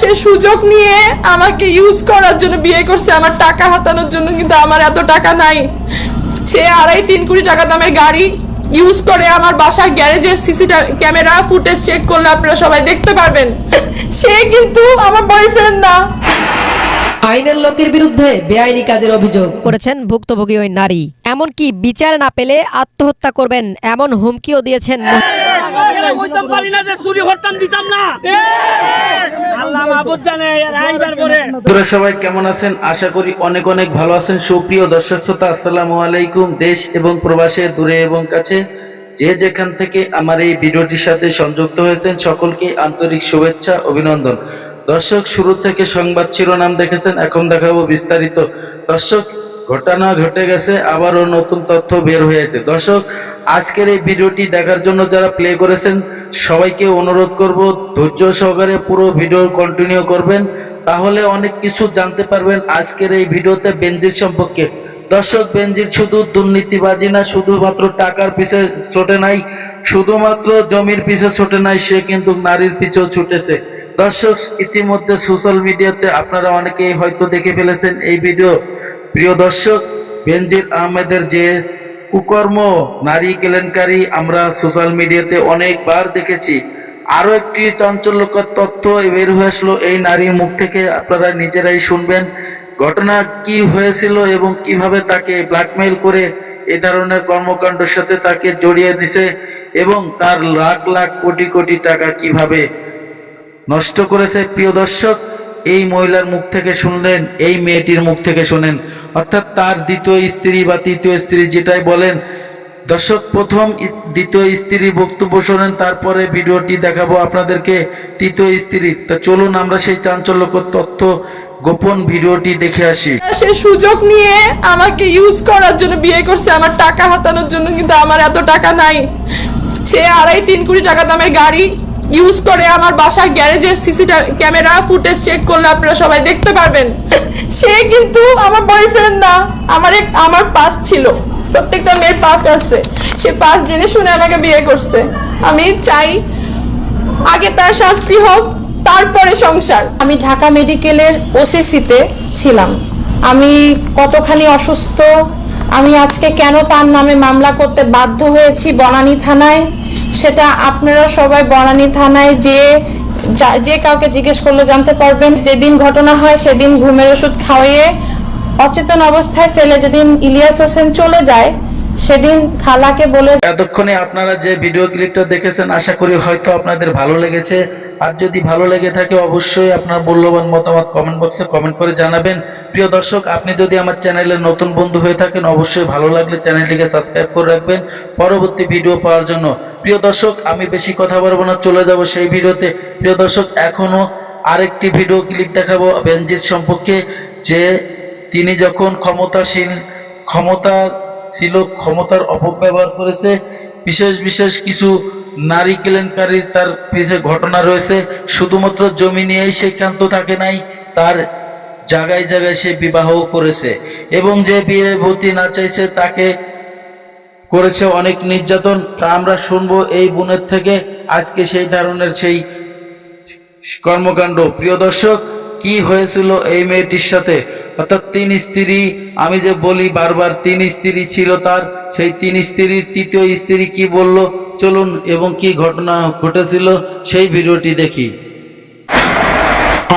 সে সুযোগ নিয়ে আমাকে ইউজ করার জন্য বিয়ে করছে আমার টাকা হাতানোর জন্য কিন্তু আমার এত টাকা নাই সে আড়াই তিন কোটি টাকা দামের গাড়ি ইউজ করে আমার বাসার গ্যারেজের সিসি ক্যামেরা ফুটেজ চেক করলে আপনারা সবাই দেখতে পারবেন সে কিন্তু আমার বয়ফ্রেন্ড না আইনের লোকের বিরুদ্ধে বেআইনি কাজের অভিযোগ করেছেন ভুক্তভোগী ওই নারী এমনকি বিচার না পেলে আত্মহত্যা করবেন এমন হুমকিও দিয়েছেন বুঝতাম পারি না যে চুরি করতাম দিতাম না সংযুক্ত হয়েছেন, সকলকে আন্তরিক শুভেচ্ছা, অভিনন্দন। দর্শক, শুরু থেকে সংবাদ শিরোনাম দেখেছেন, এখন দেখাবো বিস্তারিত। দর্শক, ঘটনা ঘটে গেছে, আবারও নতুন তথ্য বের হয়েছে। দর্শক আজকের এই ভিডিওটি দেখার জন্য যারা প্লে করেছেন, সবাইকে অনুরোধ করব, ধৈর্য সহকারে পুরো ভিডিও কন্টিনিউ করবেন, তাহলে অনেক কিছু জানতে পারবেন আজকের এই ভিডিওতে বেনজির সম্পর্কে। দর্শক, বেনজির শুধু দুর্নীতিবাজি না, শুধুমাত্র টাকার পিছে ছোটে নাই, শুধুমাত্র জমির পিছে ছোটে নাই, সে কিন্তু নারীর পিছেও ছুটেছে। দর্শক, ইতিমধ্যে সোশ্যাল মিডিয়াতে আপনারা অনেকেই হয়তো দেখে ফেলেছেন এই ভিডিও প্রিয় দর্শক, বেনজির আহমেদের যে কুকর্ম, নারী কেলেঙ্কারি আমরা সোশ্যাল মিডিয়াতে অনেকবার দেখেছি। আরও একটি চাঞ্চল্যকর তথ্য বের আসলো, এই নারীর মুখ থেকে আপনারা নিজেরাই শুনবেন। ঘটনা কি হয়েছিল এবং কীভাবে তাকে ব্ল্যাকমেইল করে এ ধরনের কর্মকাণ্ডের সাথে তাকে জড়িয়ে দিছে এবং তার লাখ লাখ কোটি কোটি টাকা কীভাবে নষ্ট করেছে। প্রিয় দর্শক, এই মহিলার মুখ থেকে শুনলেন, এই মেয়েটির মুখ থেকে শুনেন। অর্থাৎ তার দ্বিতীয় স্ত্রী বা তৃতীয় স্ত্রী যেটাই বলেন, দর্শক প্রথম দ্বিতীয় স্ত্রী বক্তব্য শোনেন, তারপরে ভিডিওটি দেখাবো আপনাদেরকে তৃতীয় স্ত্রী। তা চলুন আমরা সেই চাঞ্চল্যকর তথ্য গোপন ভিডিওটি দেখে আসি। সে সুযোগ নিয়ে আমাকে ইউজ করার জন্য বিয়ে করছে, আমার টাকা হাতানোর জন্য, কিন্তু আমার এত টাকা নাই। সে আড়াই তিন কোটি টাকা দামের গাড়ি ইউজ করে আমার বাসার গ্যারেজের সিসি ক্যামেরা ফুটেজ চেক করলে আপনারা সবাই দেখতে পারবেন। সে কিন্তু আমার বয়ফ্রেন্ড না, আমার আমার পাস ছিল। প্রত্যেকটা মেয়ের পাস আছে। সে পাস জেনে শুনে আমাকে বিয়ে করছে। আমি চাই আগে তার শাস্তি হোক, তারপরে সংসার। আমি ঢাকা মেডিকেলের ওসিসিতে ছিলাম। আমি কতখানি অসুস্থ, আমি আজকে কেন তার নামে মামলা করতে বাধ্য হয়েছি বনানী থানায়? সেটা আপনারা সবাই বনানী থানায় যে যে কাউকে জিজ্ঞেস করলে জানতে পারবেন। যেদিন ঘটনা হয় সেদিন ঘুমের ওষুধ খাওয়িয়ে অচেতন অবস্থায় ফেলে যেদিন ইলিয়াস হোসেন চলে যায় সেদিন খালাকে বলে এতক্ষণে আপনারা যে ভিডিও ক্লিপটা দেখেছেন, আশা করি হয়তো আপনাদের ভালো লেগেছে। আর যদি ভালো লেগে থাকে, অবশ্যই আপনার মূল্যবান মতামত কমেন্ট বক্সে কমেন্ট করে জানাবেন। প্রিয় দর্শক, আপনি যদি আমার চ্যানেলের নতুন বন্ধু হয়ে থাকেন, অবশ্যই ভালো লাগলে চ্যানেলটিকে সাবস্ক্রাইব করে রাখবেন। পরবর্তী ভিডিও পাওয়ার জন্য। প্রিয় দর্শক, আমি বেশি কথা বলব না, চলে যাব সেই ভিডিওতে প্রিয় দর্শক, এখনও আরেকটি ভিডিও ক্লিপ দেখাবো বেনজির সম্পর্কে, যে তিনি যখন ক্ষমতাশীল ক্ষমতা ছিল ক্ষমতার অপব্যবহার করেছে। বিশেষ বিশেষ কিছু নারী কেলেঙ্কারির তার পিছে ঘটনা রয়েছে। শুধুমাত্র জমি নিয়েই সে ক্ষান্ত থাকে নাই, তার জায়গায় জায়গায় সে বিবাহ করেছে। এবং যে বিয়ে ভর্তি না চাইছে, তাকে করেছে অনেক নির্যাতন। তা আমরা শুনব এই বোনের থেকে। আজকে সেই ধরনের সেই কর্মকাণ্ড। প্রিয় দর্শক, কি হয়েছিল এই মেয়েটির সাথে? অর্থাৎ তিন স্ত্রী, আমি যে বলি বারবার তিন স্ত্রী ছিল তার, সেই তিন স্ত্রীর তৃতীয় স্ত্রী কি বলল? চলুন, এবং কি ঘটনা ঘটেছিল সেই ভিডিওটি দেখি।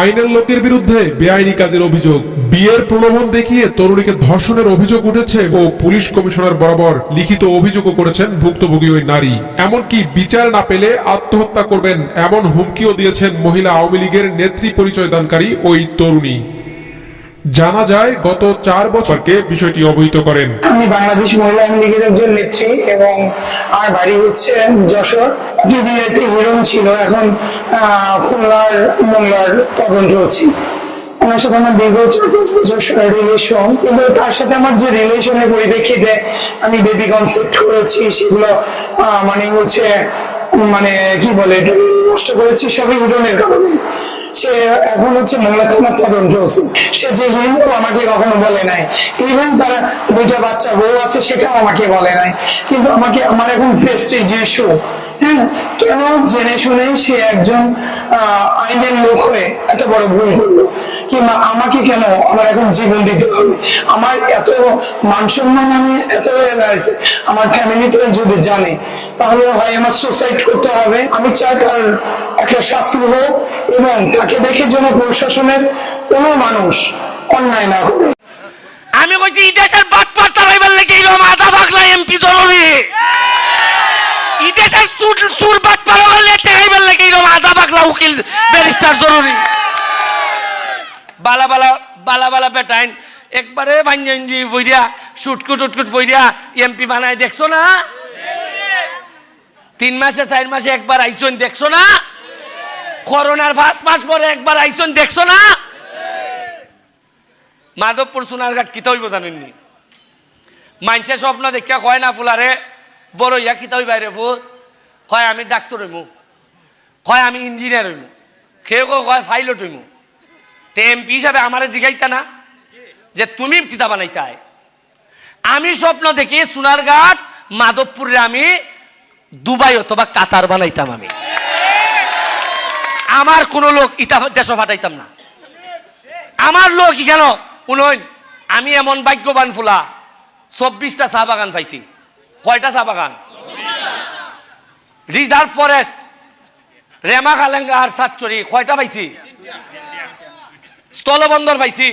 আইনের লোকের বিরুদ্ধে বেআইনি কাজের অভিযোগ। বিয়ের প্রলোভন দেখিয়ে তরুণীকে ধর্ষণের অভিযোগ উঠেছে ও পুলিশ কমিশনার বরাবর লিখিত অভিযোগও করেছেন ভুক্তভোগী ওই নারী। এমনকি বিচার না পেলে আত্মহত্যা করবেন এমন হুমকিও দিয়েছেন মহিলা আওয়ামী লীগের নেত্রী পরিচয় দানকারী ওই তরুণী। জানা যায়, গত চার বছরকে বিষয়টি অবহিত করেন। আমি বাংলাদেশ মহিলা লীগের একজন নেত্রী এবং আমার বাড়ি হচ্ছে যশোর। ছিল, এখন খুলনার মোংলার তদন্ত হচ্ছে। ওনার সাথে আমার দীর্ঘ বছর রিলেশন কিন্তু তার সাথে আমার যে রিলেশনের পরিপ্রেক্ষিতে আমি বেবি কনসেপ্ট করেছি, সেগুলো মানে হচ্ছে মানে কি বলে নষ্ট করেছি সবই উঠোনের কারণে। সে এখন হচ্ছে তদন্ত হচ্ছে সে যে আমাকে কখনো বলে নাই। ইভেন তার দুইটা বাচ্চা বউ আছে, সেটাও আমাকে বলে নাই। কিন্তু আমাকে, আমার এখন হ্যাঁ? কেন জেনে শুনে সে একজন আইনের লোক হয়ে একটা বড় ভুল করল? কিংবা আমাকে কেন আমার এখন জীবন দিতে হবে? আমার এত মান সম্মান আমি এত হয়ে আমার ফ্যামিলিতে যদি জানে তাহলে হয় আমার সুসাইড করতে হবে। আমি চাই তার একটা শাস্তি হোক এবং তাকে দেখে যেন প্রশাসনের কোনো মানুষ অন্যায় না করে। আমি কইছি এই দেশের বাদ পার তারাইবার লেগে এরকম আধা বাগলা এমপি জরুরি এই দেশের সুর সুর বাদ পার হলে টেকাইবার লেগে এরকম আধা বাগলা উকিল, ব্যারিস্টার জরুরি বালা বালা বালা বালা বেটাইন, একবারে ভাঞ্জি বইরা সুটকুট উটকুট বইরা এমপি বানায় দেখছ না? তিন মাসে, চার মাসে একবার আইসন দেখছ না? করোনার পাঁচ মাস পরে একবার আইসন দেখছ না? মাধবপুর সোনারঘাট কিতা হইব জানেননি? মানছে স্বপ্ন দেখা কয় না ফুলারে, বড় ইয়া কিতা হইবা রে ভূত কয়, আমি ডাক্তার হইমু। কয়, আমি ইঞ্জিনিয়ার হইমু। কেউ কেউ কয় পাইলট হইমু। তে এমপি হিসাবে আমারে জিগাইতা না? যে তুমি কিতা বানাইতাই? আমি স্বপ্ন দেখি সোনারঘাট, মাধবপুরে আমি দুবাই অথবা কাতার বানাইতাম আমি। আমার কোনো লোক ইতা দেশ ফাটাইতাম না। আমার লোক কেন? উনইন আমি এমন ভাগ্যবান ফুলা, চব্বিশটা চা বাগান পাইছি। কয়টা চা বাগান? রিজার্ভ ফরেস্ট, রেমা কালেঙ্গা আর সাতচুরি, কয়টা পাইছি? স্থলবন্দর পাইছি।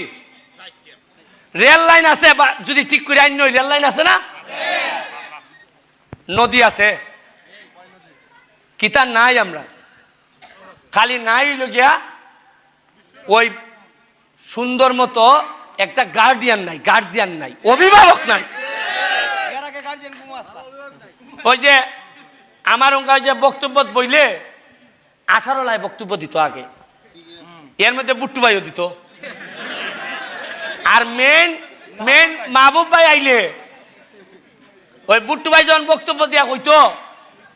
রেল লাইন আছে যদি ঠিক করে আইন রেল লাইন আছে না? নদী আছে। কিতা নাই আমরা। খালি নাই হইল গিয়া ওই সুন্দর মতো একটা গার্ডিয়ান নাই গার্জিয়ান নাই, অভিভাবক নাই। ওই যে আমার অঙ্কা যে বক্তব্য বইলে আঠারো লাই বক্তব্য দিত আগে। এর মধ্যে বুট্টু ভাইও দিত। আর মেন মেন মাহবুব ভাই আইলে, ওই বুট্টু ভাই যখন বক্তব্য দিয়া কইতো